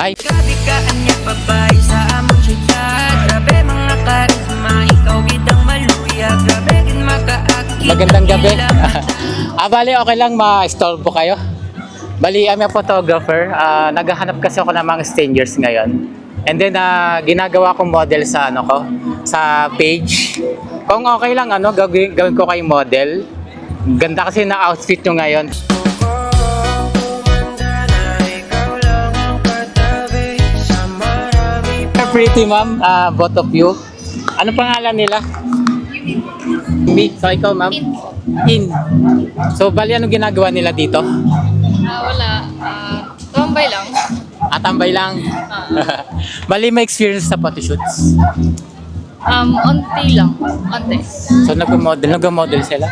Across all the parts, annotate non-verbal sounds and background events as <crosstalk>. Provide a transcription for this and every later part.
Hi. Kabikaan niya babae sa among syudad Grabe mga karisma, ikaw gidang maluya Grabe gid makaakit Magandang gabi. <laughs> ah, bali, okay lang ma-stall po kayo. Bali, I'm a photographer. Ah, naghahanap kasi ako ng mga strangers ngayon. And then, ah, ginagawa kong model sa ano ko, sa page. Kung okay lang, ano, gagawin, gawin ko kayong model. Ganda kasi na outfit nyo ngayon. Pretty ma'am, ah, both of you. Ano pangalan nila? Mi. So, ikaw ma'am? In. So, bali, ano ginagawa nila dito? Ah, wala. Ah, tambay lang. At tambay lang. Ah. <laughs> bali, may experience sa photoshoots. Um, onti lang. Onti. So, nag-model, nag-model sila.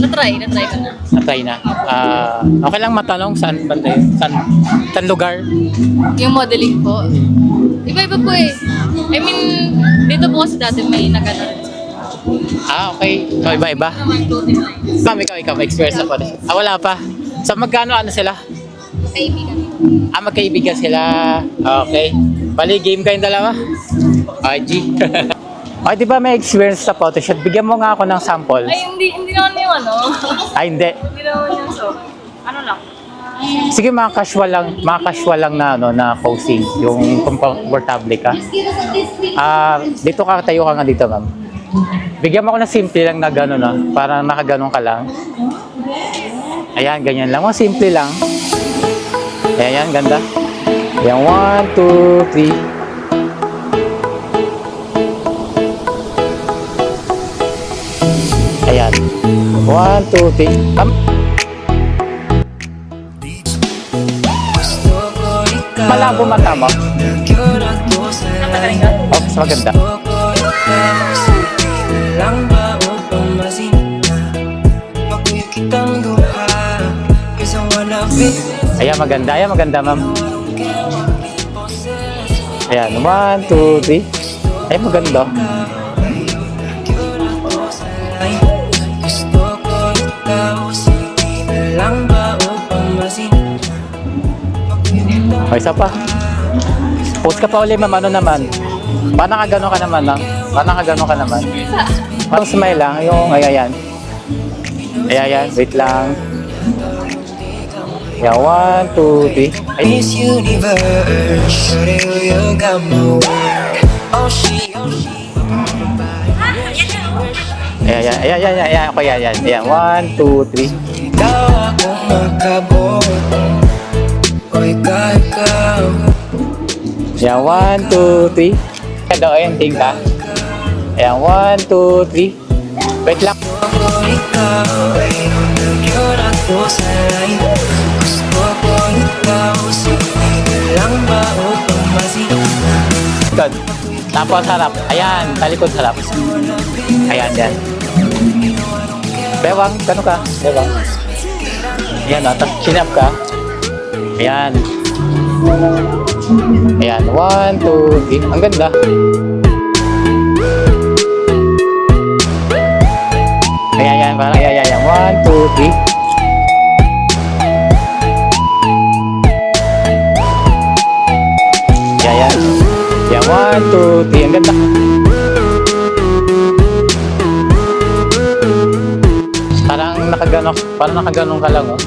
Na-try, na-try ko na. Natry na. Ah, okay lang matanong saan banda yun? Saan, saan lugar? Yung modeling po. Iba-iba po eh. I mean, dito po kasi dati may nagano. Ah, okay. So, iba-iba. Ma'am, ikaw, ikaw, may experience photoshoots. Ah, wala pa. So, magkano ano sila? Kaibigan. Ah, magkaibigan sila. Okay. Bali, game kayong dalawa? IG. Ay, <laughs> di ba may experience sa photoshoot? Bigyan mo nga ako ng sample. Ay, hindi, hindi naman yung ano. Ay, <laughs> hindi. hindi naman yung so. Ano lang. Sige, mga casual lang, mga casual lang na, ano, na posing. Yung comfortable ka. Ah, dito ka, tayo ka nga dito, ma'am. Bigyan mo ako ng simple lang na gano'n, no? Parang nakaganon ka lang. Ayan, ganyan lang. Mga simple lang. Ayan, ganda. Ayan, one, two, three. Ayan. One, two, three. Tam- Malabo mata mo. Oh, mas maganda. Lang ba upang masinta Makuya kitang duha wanna be Ayan, maganda. Ayan, maganda, ma'am. Ayan, one, two, three. Ayan, maganda. O, isa pa. Post ka pa uli, ma'am. Ano naman? Paano ka gano'n ka naman, ma'am? Paano ka gano'n ka naman? Parang smile lang. Yung, ay, ayan. Ay, ayan. Wait lang. Ayan, one, two, three. Ay, Miss Universe you got my work Oh, she, oh, she ayan, ayan, ayan, ayan, ayan, okay, ayan, ayan, one, two, three. Ikaw akong makabot O ikaw, Ayan, one, two, three. Ayan daw, ayan, tingka. Ayan, one, two, three. Wait lang. Masinta Good. Tapos harap. Ayan, talikod harap. Ayan, yan. Bewang, gano'n ka? Bewang. Ayan, oh, tapos chin up ka. Ayan. Ayan, one, two, three. Ang ganda. Ayan, ayan, parang ayan, ayan, ayan. One, two, three. Ayan, ayan. Ayan, one, two, three. Ang ganda. Parang nakaganon, parang nakaganon ka lang, oh.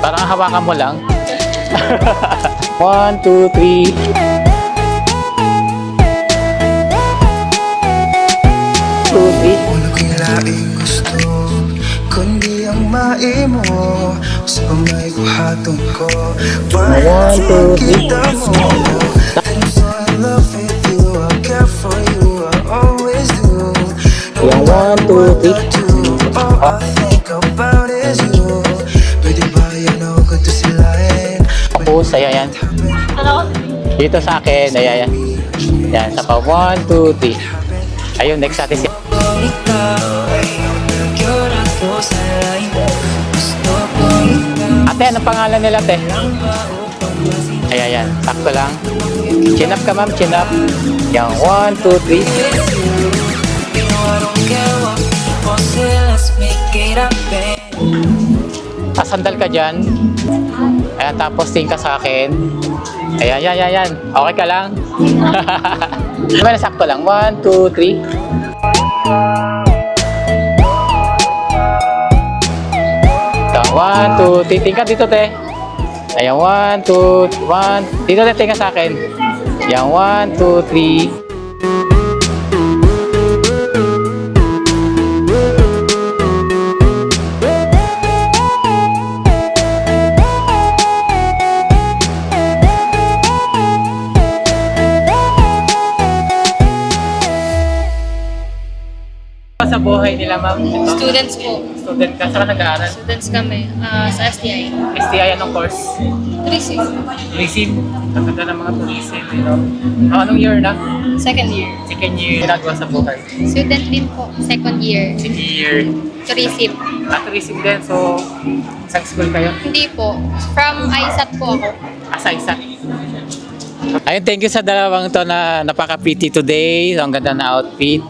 Parang hawakan mo lang. <laughs> One, two, three. Two, three. Wala ko'y laing gusto Kundi ang maimo Sa pamay ko haton ko One, two, three. kita mo I'm so in Ano ko? Dito sa akin, ayan, ayan. Yan, sa pa. One, two, three. Ayun, next natin si... Kung ikaw ay yun ako sa life Gusto ko ikaw Ate, anong pangalan nila, te? Ayan, ayan. Sakto lang. Chin up ka, ma'am. Chin up. Yan, one, two, three. Asandal ka dyan. Ayan, tapos ting ka sa akin. Ayan, ayan, ayan. Okay ka lang? <laughs> Diba na lang? 1, 2, 3. Ito, 1, 2, 3. Ting ka dito, te. Ayan, 1, 2, 1. Dito, te, ting ka sa akin. Ayan, 1, 2, 3. Ma'am. Ito. Students po. Student ka, saan ka nag-aaral? Students kami ah, sa STI. STI, anong course? Tracy. Tourism. Kaganda ng mga tourism, you know. Oh, anong year na? Second year. Second year ginagawa sa buhay. Student din po. Second year. Second year. Tourism. Ah, tourism din. So, isang school kayo? Hindi po. From ISAT po ako. Asa isa. Ayun, thank you sa dalawang to na napaka-pretty today. So, ang ganda na outfit.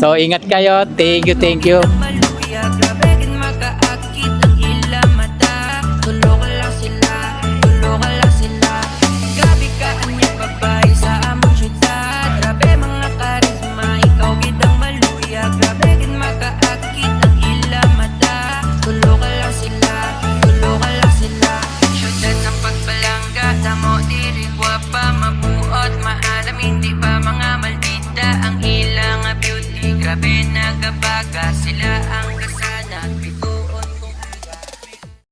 So, ingat kayo. Thank you, thank you. otra pena.